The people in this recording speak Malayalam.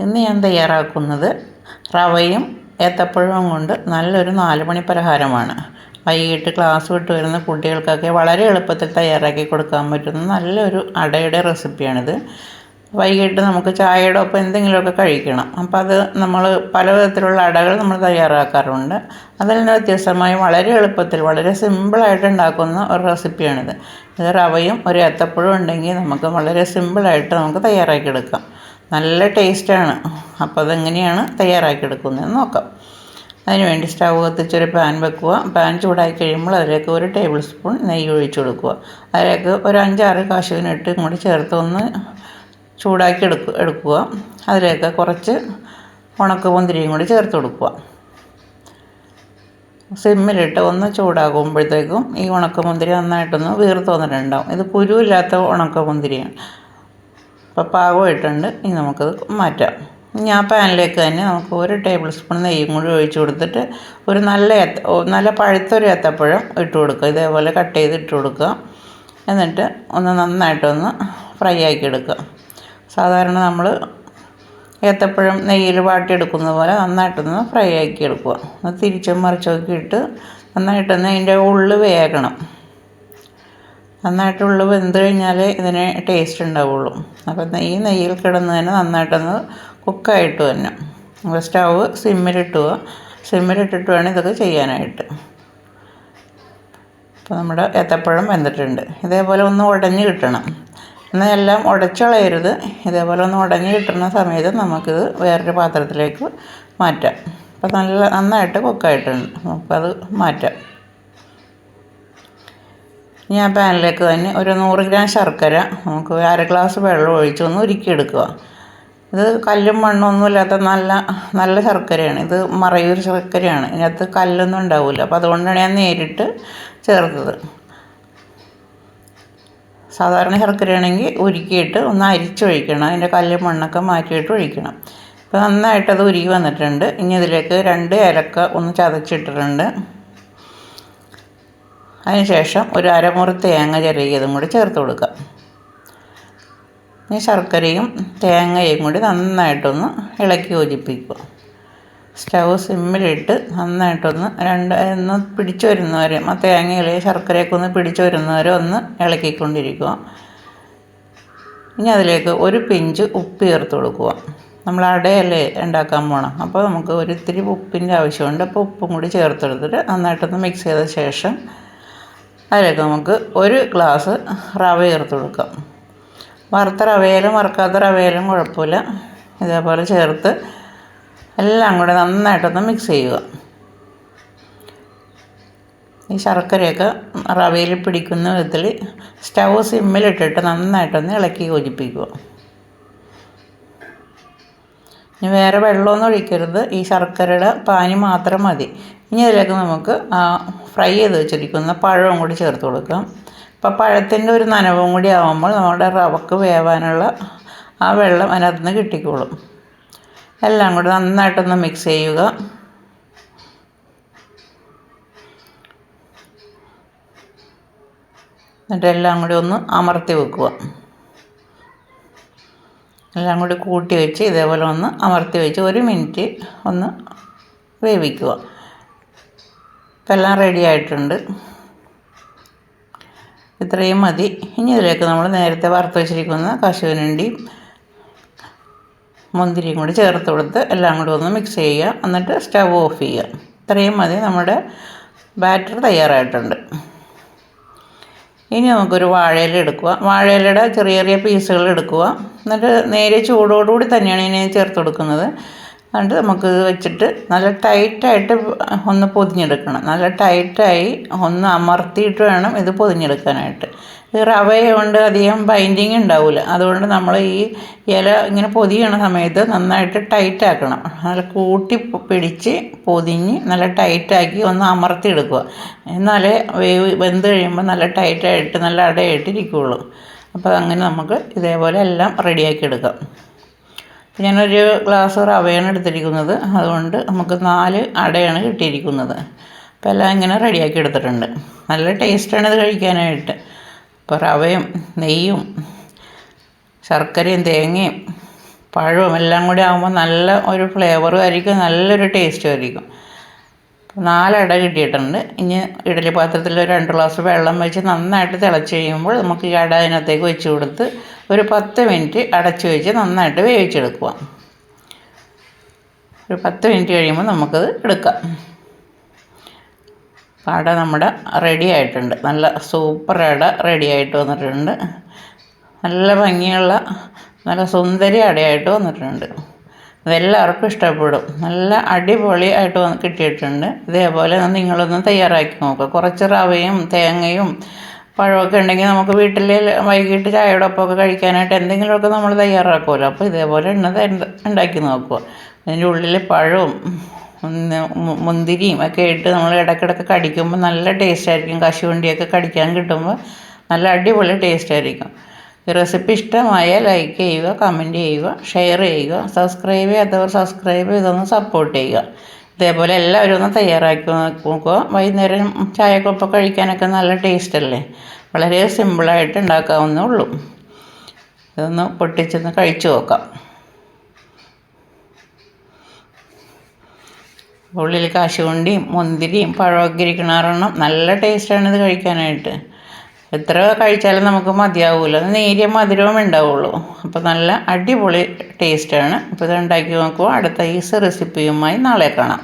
ഇന്ന് ഞാൻ തയ്യാറാക്കുന്നത് റവയും ഏത്തപ്പഴവും കൊണ്ട് നല്ലൊരു നാലുമണി പലഹാരമാണ്. വൈകിട്ട് ക്ലാസ് വിട്ട് വരുന്ന കുട്ടികൾക്കൊക്കെ വളരെ എളുപ്പത്തിൽ തയ്യാറാക്കി കൊടുക്കാൻ പറ്റുന്ന നല്ലൊരു അടയുടെ റെസിപ്പിയാണിത്. വൈകിട്ട് നമുക്ക് ചായയുടെ ഒപ്പം എന്തെങ്കിലുമൊക്കെ കഴിക്കണം. അപ്പോൾ അത് നമ്മൾ പലവിധത്തിലുള്ള അടകൾ നമ്മൾ തയ്യാറാക്കാറുണ്ട്. അതിൽ നിന്ന് വ്യത്യസ്തമായി വളരെ എളുപ്പത്തിൽ വളരെ സിമ്പിളായിട്ട് ഉണ്ടാക്കുന്ന ഒരു റെസിപ്പിയാണിത്. ഇത് റവയും ഒരു ഏത്തപ്പഴവും ഉണ്ടെങ്കിൽ നമുക്ക് വളരെ സിമ്പിളായിട്ട് നമുക്ക് തയ്യാറാക്കിയെടുക്കാം നല്ല ടേസ്റ്റാണ്. അപ്പോൾ അതെങ്ങനെയാണ് തയ്യാറാക്കിയെടുക്കുന്നതെന്ന് നോക്കാം. അതിനുവേണ്ടി സ്റ്റൗ കത്തിച്ചൊരു പാൻ വെക്കുക. പാൻ ചൂടായി കഴിയുമ്പോൾ അതിലേക്ക് ഒരു ടേബിൾ സ്പൂൺ നെയ്യ് ഒഴിച്ചു കൊടുക്കുക. അതിലേക്ക് ഒരു അഞ്ചാറ് കാശുവിനിട്ട് ഇങ്ങോട്ട് ചേർത്ത് ഒന്ന് ചൂടാക്കി എടുക്കുക എടുക്കുക. അതിലേക്ക് കുറച്ച് ഉണക്ക മുന്തിരിയും കൂടി ചേർത്ത് കൊടുക്കുക. സിമ്മിലിട്ട് ഒന്ന് ചൂടാകുമ്പോഴത്തേക്കും ഈ ഉണക്കമുന്തിരി നന്നായിട്ടൊന്ന് വീർത്ത് വന്നിട്ടുണ്ടാവും. ഇത് കുരുവില്ലാത്ത ഉണക്കമുന്തിരിയാണ് അപ്പോൾ പാകമായിട്ടുണ്ട്. ഇനി നമുക്കത് മാറ്റാം. ഇനി ആ പാനിലേക്ക് തന്നെ നമുക്ക് ഒരു ടേബിൾ സ്പൂൺ നെയ്യും കൂടി ഒഴിച്ച് കൊടുത്തിട്ട് ഒരു നല്ല ഏത്ത നല്ല പഴുത്തൊരു ഏത്തപ്പഴം ഇട്ട് കൊടുക്കുക. ഇതേപോലെ കട്ട് ചെയ്ത് ഇട്ട് കൊടുക്കുക. എന്നിട്ട് ഒന്ന് നന്നായിട്ടൊന്ന് ഫ്രൈ ആക്കി എടുക്കുക. സാധാരണ നമ്മൾ ഏത്തപ്പഴം നെയ്യിൽ വാട്ടിയെടുക്കുന്ന പോലെ നന്നായിട്ടൊന്ന് ഫ്രൈ ആക്കി എടുക്കുക. ഒന്ന് തിരിച്ചും മറിച്ചൊക്കെ ഇട്ട് നന്നായിട്ടൊന്ന് അതിന്റെ ഉള്ളു വേകണം. നന്നായിട്ട് ഉള്ളു വെന്ത് കഴിഞ്ഞാൽ ഇതിന് ടേസ്റ്റ് ഉണ്ടാവുള്ളൂ. അപ്പം ഈ നെയ്യിൽ കിടന്ന് നന്നായിട്ടൊന്ന് കുക്കായിട്ട് തന്നെ സ്റ്റവ് സിമ്മിലിട്ടുക സിമ്മിലിട്ടിട്ട് വേണം ഇതൊക്കെ ചെയ്യാനായിട്ട്. അപ്പോൾ നമ്മുടെ ഏത്തപ്പഴം വെന്തിട്ടുണ്ട്. ഇതേപോലെ ഒന്ന് ഉടഞ്ഞ് കിട്ടണം. എന്നാൽ എല്ലാം ഉടച്ചളയരുത്. ഇതേപോലെ ഒന്ന് ഉടഞ്ഞ് കിട്ടുന്ന സമയത്ത് നമുക്കിത് വേറൊരു പാത്രത്തിലേക്ക് മാറ്റാം. അപ്പോൾ നല്ല നന്നായിട്ട് കുക്കായിട്ടുണ്ട് നമുക്കത് മാറ്റാം. ഇനി ആ പാനിലേക്ക് തന്നെ ഒരു നൂറ് ഗ്രാം ശർക്കര നമുക്ക് അര ഗ്ലാസ് വെള്ളം ഒഴിച്ച് ഒന്ന് ഉരുക്കിയെടുക്കുക. ഇത് കല്ലും മണ്ണും ഇല്ലാത്ത നല്ല നല്ല ശർക്കരയാണ്. ഇത് മറയൂർ ശർക്കരയാണ്. ഇതിനകത്ത് കല്ലൊന്നും ഉണ്ടാവില്ല അപ്പോൾ അതുകൊണ്ടാണ് ഞാൻ നേരിട്ട് ചേർത്തത്. സാധാരണ ശർക്കരയാണെങ്കിൽ ഉരുക്കിയിട്ട് ഒന്ന് അരിച്ചൊഴിക്കണം. അതിന്റെ കല്ലും മണ്ണൊക്കെ മാറ്റിയിട്ട് ഒഴിക്കണം. ഇപ്പോൾ നന്നായിട്ടത് ഉരുകി വന്നിട്ടുണ്ട്. ഇനി ഇതിലേക്ക് രണ്ട് ഏലക്ക ഒന്ന് ചതച്ചിട്ടിട്ടുണ്ട്. അതിനുശേഷം ഒരു അരമുറി തേങ്ങ ചെറിയതും കൂടി ചേർത്ത് കൊടുക്കുക. ഈ ശർക്കരയും തേങ്ങയും കൂടി നന്നായിട്ടൊന്ന് ഇളക്കി യോജിപ്പിക്കുക. സ്റ്റൗ സിമ്മിലിട്ട് നന്നായിട്ടൊന്ന് രണ്ട് ഒന്ന് പിടിച്ചു വരുന്നവരെ ആ തേങ്ങയിൽ ശർക്കരയൊക്കെ ഒന്ന് പിടിച്ചു വരുന്നവരെ ഒന്ന് ഇളക്കിക്കൊണ്ടിരിക്കുക. ഇനി അതിലേക്ക് ഒരു പിഞ്ച് ഉപ്പ് ചേർത്ത് കൊടുക്കുക. നമ്മൾ അടയല്ലേ ഉണ്ടാക്കാൻ പോകണം അപ്പോൾ നമുക്ക് ഒരു ഇത്തിരി ഉപ്പിന്റെ ആവശ്യമുണ്ട്. അപ്പോൾ ഉപ്പും കൂടി ചേർത്തെടുത്തിട്ട് നന്നായിട്ടൊന്ന് മിക്സ് ചെയ്ത ശേഷം അതിലേക്ക് നമുക്ക് ഒരു ഗ്ലാസ് റവ ചേർത്ത് കൊടുക്കാം. വറുത്ത റവയിലും വറുക്കാത്ത റവയിലും കുഴപ്പമില്ല. ഇതേപോലെ ചേർത്ത് എല്ലാം കൂടെ നന്നായിട്ടൊന്ന് മിക്സ് ചെയ്യുക. ഈ ശർക്കരയൊക്കെ റവയിൽ പിടിക്കുന്ന വിധത്തിൽ സ്റ്റൗ സിമ്മിലിട്ടിട്ട് നന്നായിട്ടൊന്ന് ഇളക്കി യോജിപ്പിക്കുക. ഇനി വേറെ വെള്ളമൊന്നും ഒഴിക്കരുത്. ഈ ശർക്കരയുടെ പാനി മാത്രം മതി. ഇനി അതിലേക്ക് നമുക്ക് ഫ്രൈ ചെയ്ത് വെച്ചിരിക്കുന്ന പഴവും കൂടി ചേർത്ത് കൊടുക്കാം. അപ്പോൾ പഴത്തിന്റെ ഒരു നനവും കൂടി ആകുമ്പോൾ നമ്മുടെ റവക്ക് വേവാനുള്ള ആ വെള്ളം അതിനകത്ത് നിന്ന് കിട്ടിക്കോളും. എല്ലാം കൂടി നന്നായിട്ടൊന്ന് മിക്സ് ചെയ്യുക. എന്നിട്ട് എല്ലാം കൂടി ഒന്ന് അമർത്തി വെക്കുക. എല്ലാം കൂടി കൂട്ടി വെച്ച് ഇതേപോലെ ഒന്ന് അമർത്തി വെച്ച് ഒരു മിനിറ്റ് ഒന്ന് വേവിക്കുക. ഇപ്പം എല്ലാം റെഡി ആയിട്ടുണ്ട്. ഇത്രയും മതി. ഇനി ഇതിലേക്ക് നമ്മൾ നേരത്തെ വറുത്ത് വെച്ചിരിക്കുന്ന കശുവിനണ്ടിയും മുന്തിരിയും കൂടി ചേർത്ത് കൊടുത്ത് എല്ലാം കൂടി ഒന്ന് മിക്സ് ചെയ്യുക. എന്നിട്ട് സ്റ്റവ് ഓഫ് ചെയ്യുക. ഇത്രയും മതി. നമ്മുടെ ബാറ്റർ തയ്യാറായിട്ടുണ്ട്. ഇനി നമുക്കൊരു വാഴയില എടുക്കുക. വാഴയിലയുടെ ചെറിയ ചെറിയ പീസുകൾ എടുക്കുക. എന്നിട്ട് നേരെ ചൂടോടുകൂടി തന്നെയാണ് ഇതിനെ ചേർത്ത് കൊടുക്കുന്നത്. എന്നിട്ട് നമുക്ക് വെച്ചിട്ട് നല്ല ടൈറ്റായിട്ട് ഒന്ന് പൊതിഞ്ഞെടുക്കണം. നല്ല ടൈറ്റായി ഒന്ന് അമർത്തിയിട്ട് വേണം ഇത് പൊതിഞ്ഞെടുക്കാനായിട്ട്. റവ കൊണ്ട് അധികം ബൈൻഡിങ് ഉണ്ടാവില്ല അതുകൊണ്ട് നമ്മൾ ഈ ഇല ഇങ്ങനെ പൊതിയണ സമയത്ത് നന്നായിട്ട് ടൈറ്റ് ആക്കണം. നല്ല കൂട്ടി പിടിച്ച് പൊതിഞ്ഞ് നല്ല ടൈറ്റാക്കി ഒന്ന് അമർത്തി എടുക്കുക എന്നാലേ വേവ് വെന്ത് കഴിയുമ്പോൾ നല്ല ടൈറ്റായിട്ട് നല്ല അടയായിട്ട് ഇരിക്കുകയുള്ളൂ അപ്പോൾ അങ്ങനെ നമുക്ക് ഇതേപോലെ എല്ലാം റെഡിയാക്കി എടുക്കാം. ഞാനൊരു ഗ്ലാസ് റവയാണ് എടുത്തിരിക്കുന്നത്. അതുകൊണ്ട് നമുക്ക് നാല് അടയാണ് കിട്ടിയിരിക്കുന്നത്. അപ്പോൾ എല്ലാം ഇങ്ങനെ റെഡിയാക്കി എടുത്തിട്ടുണ്ട്. നല്ല ടേസ്റ്റാണ് ഇത് കഴിക്കാനായിട്ട്. ഇപ്പോൾ റവയും നെയ്യും ശർക്കരയും തേങ്ങയും പഴവും എല്ലാം കൂടി ആകുമ്പോൾ നല്ല ഒരു ഫ്ലേവറും ആയിരിക്കും നല്ലൊരു ടേസ്റ്റും ആയിരിക്കും. നാലട കിട്ടിയിട്ടുണ്ട്. ഇനി ഇഡലി പാത്രത്തിൽ ഒരു രണ്ട് ഗ്ലാസ് വെള്ളം വെച്ച് നന്നായിട്ട് തിളച്ച് കഴിയുമ്പോൾ നമുക്ക് ഈ അട അതിനകത്തേക്ക് വെച്ച് കൊടുത്ത് ഒരു പത്ത് മിനിറ്റ് അടച്ച് വെച്ച് നന്നായിട്ട് വേവിച്ചെടുക്കുക. ഒരു പത്ത് മിനിറ്റ് കഴിയുമ്പോൾ നമുക്കത് എടുക്കാം. അട നമ്മുടെ റെഡി ആയിട്ടുണ്ട്. നല്ല സൂപ്പർ അട റെഡി ആയിട്ട് വന്നിട്ടുണ്ട്. നല്ല ഭംഗിയുള്ള നല്ല സുന്ദരി അടയായിട്ട് വന്നിട്ടുണ്ട്. ഇതെല്ലാവർക്കും ഇഷ്ടപ്പെടും. നല്ല അടിപൊളി ആയിട്ട് വന്ന് കിട്ടിയിട്ടുണ്ട്. ഇതേപോലെ നിങ്ങളൊന്ന് തയ്യാറാക്കി നോക്കുക കുറച്ച് റവയും തേങ്ങയും പഴമൊക്കെ ഉണ്ടെങ്കിൽ നമുക്ക് വീട്ടിൽ വൈകിട്ട് ചായയോടൊപ്പമൊക്കെ കഴിക്കാനായിട്ട് എന്തെങ്കിലുമൊക്കെ നമ്മൾ തയ്യാറാക്കുമല്ലോ. അപ്പോൾ ഇതേപോലെ എണ്ണ ഉണ്ടാക്കി നോക്കുക. അതിന്റെ ഉള്ളിൽ പഴവും മുന്തിരിയും ഒക്കെ ഇട്ട് നമ്മൾ ഇടയ്ക്കിടയ്ക്ക് കടിക്കുമ്പോൾ നല്ല ടേസ്റ്റ് ആയിരിക്കും. കശുവണ്ടിയൊക്കെ കടിക്കാൻ കിട്ടുമ്പോൾ നല്ല അടിപൊളി ടേസ്റ്റ് ആയിരിക്കും. ഈ റെസിപ്പി ഇഷ്ടമായ ലൈക്ക് ചെയ്യുക കമന്റ് ചെയ്യുക ഷെയർ ചെയ്യുക സബ്സ്ക്രൈബ് ചെയ്യാത്തവർ സബ്സ്ക്രൈബ് ചെയ്തൊന്ന് സപ്പോർട്ട് ചെയ്യുക. ഇതേപോലെ എല്ലാവരും ഒന്ന് തയ്യാറാക്കി നോക്കുക. വൈകുന്നേരം ചായക്കൊപ്പം കഴിക്കാനൊക്കെ നല്ല ടേസ്റ്റ് അല്ലേ? വളരെ സിമ്പിളായിട്ട് ഉണ്ടാക്കാവുന്നേ ഉള്ളൂ. ഇതൊന്ന് പൊട്ടിച്ചൊന്ന് കഴിച്ചു നോക്കാം. ഉള്ളിൽ കാശുകൊണ്ടിയും മുന്തിരിയും പഴമൊക്കെ ഇരിക്കണറണം നല്ല ടേസ്റ്റാണ് ഇത് കഴിക്കാനായിട്ട്. എത്ര കഴിച്ചാലും നമുക്ക് മതിയാവില്ല നേരിയ മധുരവും ഉണ്ടാവുള്ളൂ. അപ്പോൾ നല്ല അടിപൊളി ടേസ്റ്റാണ് അപ്പോൾ ഇത് ഉണ്ടാക്കി നോക്കുമ്പോൾ അടുത്ത ഈസ് റെസിപ്പിയുമായി നാളെ കാണാം.